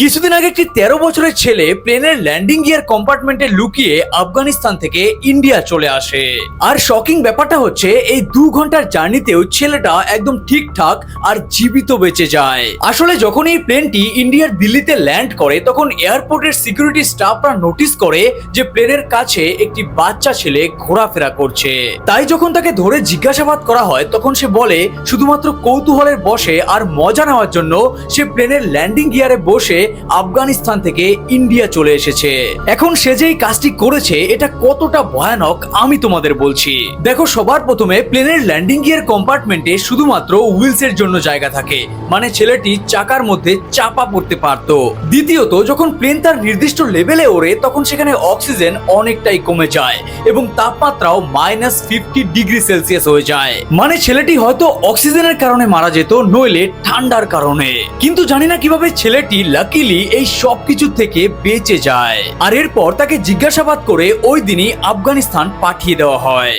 কিছুদিন আগে একটি তেরো বছরের ছেলে প্লেনের ল্যান্ডিং গিয়ার কম্পার্টমেন্টে লুকিয়ে আফগানিস্তান থেকে ইন্ডিয়া চলে আসে। আর শকিং ব্যাপারটা হচ্ছে, এই দু ঘণ্টার জার্নিতেও ছেলেটা একদম ঠিকঠাক আর জীবিত বেঁচে যায়। আসলে যখন এই প্লেনটি ইন্ডিয়ার দিল্লিতে ল্যান্ড করে, তখন এয়ারপোর্টের সিকিউরিটি স্টাফরা নোটিস করে যে প্লেনের কাছে একটি বাচ্চা ছেলে ঘোরাফেরা করছে। তাই যখন তাকে ধরে জিজ্ঞাসাবাদ করা হয়, তখন সে বলে, শুধুমাত্র কৌতূহলের বসে আর মজা নেওয়ার জন্য সে প্লেনের ল্যান্ডিং গিয়ারে বসে আফগানিস্তান থেকে ইন্ডিয়া চলে এসেছে। এখন সে যেই কাজটি করেছে, এটা কতটা ভয়ানক আমি তোমাদের বলছি। দেখো, সবার প্রথমে প্লেনের ল্যান্ডিং গিয়ার কম্পার্টমেন্টে শুধুমাত্র হুইলস এর জন্য জায়গা থাকে মানে ছেলেটি চাকার মধ্যে চাপা পড়তে পারত। দ্বিতীয়ত, যখন প্লেন তার নির্দিষ্ট লেভেলে ওড়ে, তখন সেখানে অক্সিজেন অনেকটাই কমে যায় এবং তাপমাত্রাও মাইনাস ফিফটি ডিগ্রি সেলসিয়াস হয়ে যায়। মানে ছেলেটি হয়তো অক্সিজেনের কারণে মারা যেত, নইলে ঠান্ডার কারণে। কিন্তু জানি না কীভাবে ছেলেটি লাকিলি এই সব কিছু থেকে বেঁচে যায়। আর এরপর তাকে জিজ্ঞাসাবাদ করে ওই দিনই আফগানিস্তান পাঠিয়ে দেওয়া হয়।